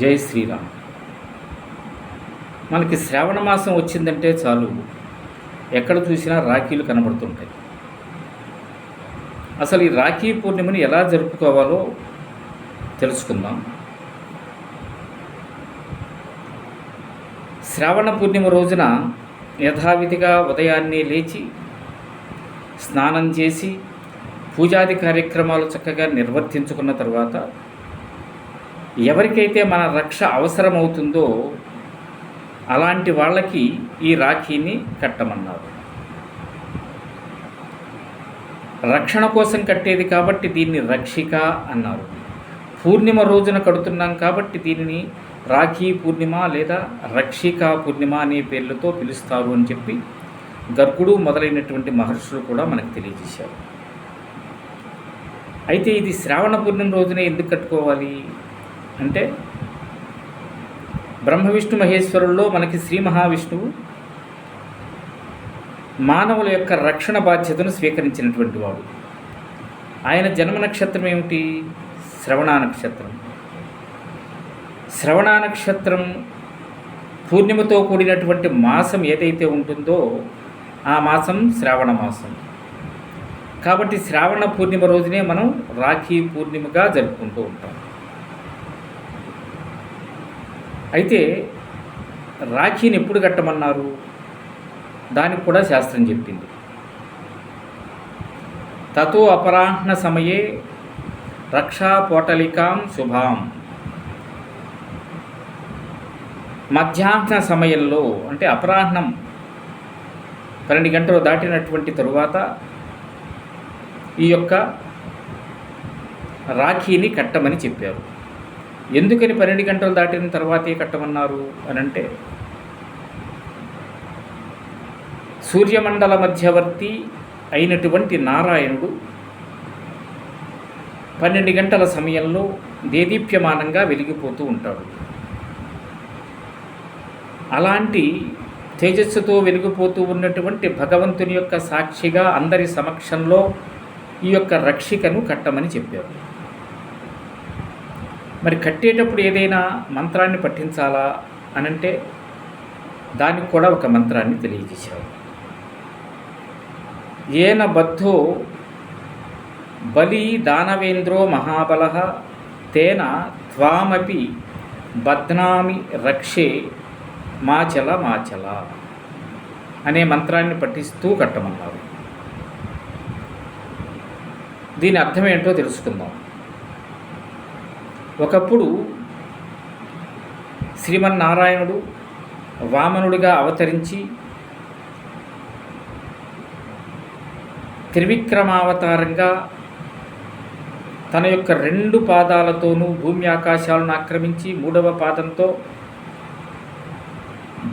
జై శ్రీరామ్. మనకి శ్రావణ మాసం వచ్చిందంటే చాలు. ఎక్కడ చూసినా రాఖీలు కనబడుతుంటాయి. అసలు ఈ రాఖీ పూర్ణిమని ఎలా జరుపుకోవాలో తెలుసుకుందాం. శ్రావణ పూర్ణిమ రోజున యథావిధిగా ఉదయాన్నే లేచి స్నానం చేసి పూజాది కార్యక్రమాలు చక్కగా నిర్వర్తించుకున్న తర్వాత ఎవరికైతే మన రక్ష అవసరమవుతుందో అలాంటి వాళ్ళకి ఈ రాఖీని కట్టమన్నారు. రక్షణ కోసం కట్టేది కాబట్టి దీన్ని రక్షిక అన్నారు. పూర్ణిమ రోజున కడుతున్నాం కాబట్టి దీనిని రాఖీ పూర్ణిమ లేదా రక్షిక పూర్ణిమ అనే పేర్లతో పిలుస్తారు అని చెప్పి గర్గుడు మొదలైనటువంటి మహర్షులు కూడా మనకు తెలియజేశారు. అయితే ఇది శ్రావణ పూర్ణిమ రోజునే ఎందుకు కట్టుకోవాలి? అంటే బ్రహ్మ విష్ణు మహేశ్వరుల్లో మనకి శ్రీ మహావిష్ణువు మానవుల యొక్క రక్షణ బాధ్యతను స్వీకరించినటువంటి వాడు. ఆయన జన్మ నక్షత్రం ఏమిటి? శ్రవణ నక్షత్రం. శ్రవణ నక్షత్రం పూర్ణిమతో కూడినటువంటి మాసం ఏదైతే ఉంటుందో ఆ మాసం శ్రావణ మాసం. కాబట్టి శ్రావణ పూర్ణిమ రోజునే మనం రాఖీ పూర్ణిమగా జరుపుకుంటూ ఉంటాం. అయితే రాఖీని ఎప్పుడు కట్టమన్నారు? దానికి కూడా శాస్త్రం చెప్పింది. తతో అపరాహ్న సమయే రక్షా పోటలికాం శుభాం. మధ్యాహ్న సమయంలో అంటే అపరాహ్నం పన్నెండు గంటలు దాటినటువంటి తరువాత ఈ యొక్క రాఖీని కట్టమని చెప్పారు. ఎందుకని పన్నెండు గంటలు దాటిన తర్వాతే కట్టమన్నారు అని అంటే సూర్యమండల మధ్యవర్తి అయినటువంటి నారాయణుడు పన్నెండు గంటల సమయంలో దేదీప్యమానంగా వెలిగిపోతూ ఉంటాడు. అలాంటి తేజస్సుతో వెలిగిపోతూ ఉన్నటువంటి భగవంతుని యొక్క సాక్షిగా అందరి సమక్షంలో ఈ యొక్క రక్షికను కట్టమని చెప్పారు. మరి కట్టేటప్పుడు ఏదైనా మంత్రాన్ని పఠించాలా అనంటే దానికి కూడా ఒక మంత్రాన్ని తెలియజేశారు. ఏన బద్ధో బలి దానవేంద్రో మహాబల తేన త్వామపి బద్నామి రక్షే మాచల మాచల అనే మంత్రాన్ని పఠిస్తూ కట్టమన్నారు. దీని అర్థం ఏంటో తెలుసుకుందాం. ఒకప్పుడు శ్రీమన్నారాయణుడు వామనుడిగా అవతరించి త్రివిక్రమావతారంగా తన యొక్క రెండు పాదాలతోనూ భూమి ఆకాశాలను ఆక్రమించి మూడవ పాదంతో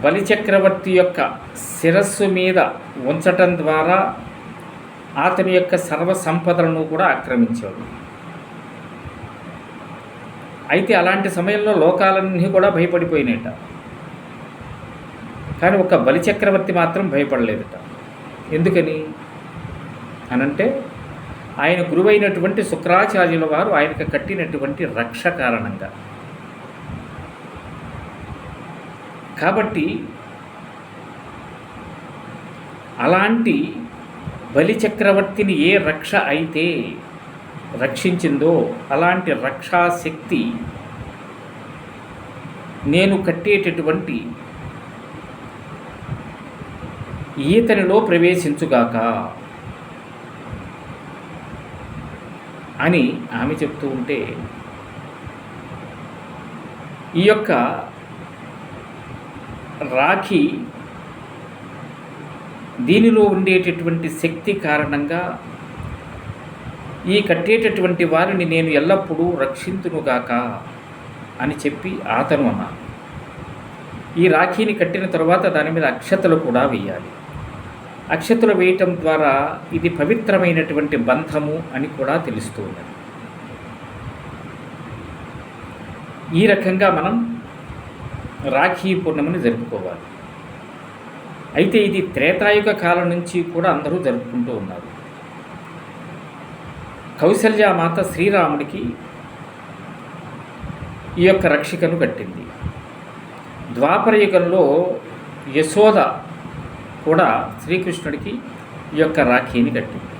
బలిచక్రవర్తి యొక్క శిరస్సు మీద ఉంచటం ద్వారా అతని యొక్క సర్వ సంపదలను కూడా ఆక్రమించాడు. అయితే అలాంటి సమయంలో లోకాలన్నీ కూడా భయపడిపోయినాయట. కానీ ఒక బలిచక్రవర్తి మాత్రం భయపడలేదట. ఎందుకని? అనంటే ఆయన గురువైనటువంటి శుక్రాచార్యుల వారు ఆయనకు కట్టినటువంటి రక్ష కారణంగా. కాబట్టి అలాంటి బలిచక్రవర్తిని ఏ రక్ష అయితే రక్షించిందో అలాంటి రక్షాశక్తి నేను కట్టేటటువంటి ఈతనిలో ప్రవేశించుగాక అని ఆమె చెప్తూ ఉంటే ఈ యొక్క రాఖీ దీనిలో ఉండేటటువంటి శక్తి కారణంగా ఈ కట్టేటటువంటి వారిని నేను ఎల్లప్పుడూ రక్షింతునుగాక అని చెప్పి అతను అన్నాను ఈ రాఖీని కట్టిన తర్వాత దాని మీద అక్షతలు కూడా వేయాలి. అక్షతలు వేయటం ద్వారా ఇది పవిత్రమైనటువంటి బంధము అని కూడా తెలుస్తూ ఉన్నది. ఈ రకంగా మనం రాఖీ పూర్ణిమని జరుపుకోవాలి. అయితే ఇది త్రేతాయుగ కాలం నుంచి కూడా అందరూ జరుపుకుంటూ ఉన్నారు. కౌశల్యామాత శ్రీరాముడికి ఈ యొక్క రక్షికను కట్టింది. ద్వాపర యుగంలో యశోద కూడా శ్రీకృష్ణుడికి ఈ యొక్క రాఖీని కట్టింది.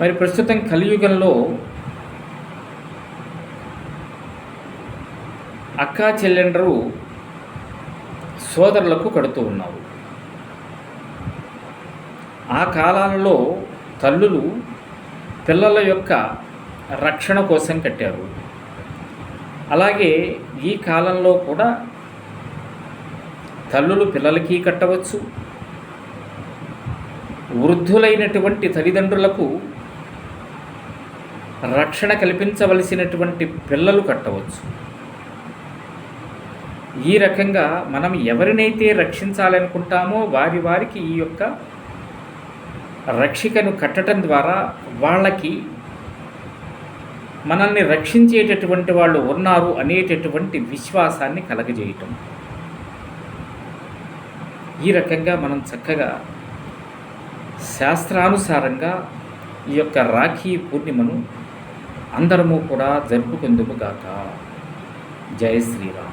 మరి ప్రస్తుతం కలియుగంలో అక్కా చెల్లెండరు సోదరులకు కడుతూ ఉన్నారు. ఆ కాలాలలో తల్లులు పిల్లల యొక్క రక్షణ కోసం కట్టారు. అలాగే ఈ కాలంలో కూడా తల్లులు పిల్లలకి కట్టవచ్చు. వృద్ధులైనటువంటి తల్లిదండ్రులకు రక్షణ కల్పించవలసినటువంటి పిల్లలు కట్టవచ్చు. ఈ రకంగా మనం ఎవరినైతే రక్షించాలనుకుంటామో వారి వారికి ఈ యొక్క రక్షికను కట్టడం ద్వారా వాళ్ళకి మనల్ని రక్షించేటటువంటి వాళ్ళు ఉన్నారు అనేటటువంటి విశ్వాసాన్ని కలగజేయటం. ఈ రకంగా మనం చక్కగా శాస్త్రానుసారంగా ఈ యొక్క రాఖీ పూర్ణిమను అందరము కూడా జరుపుకుందుముగాక జయ శ్రీరామ్.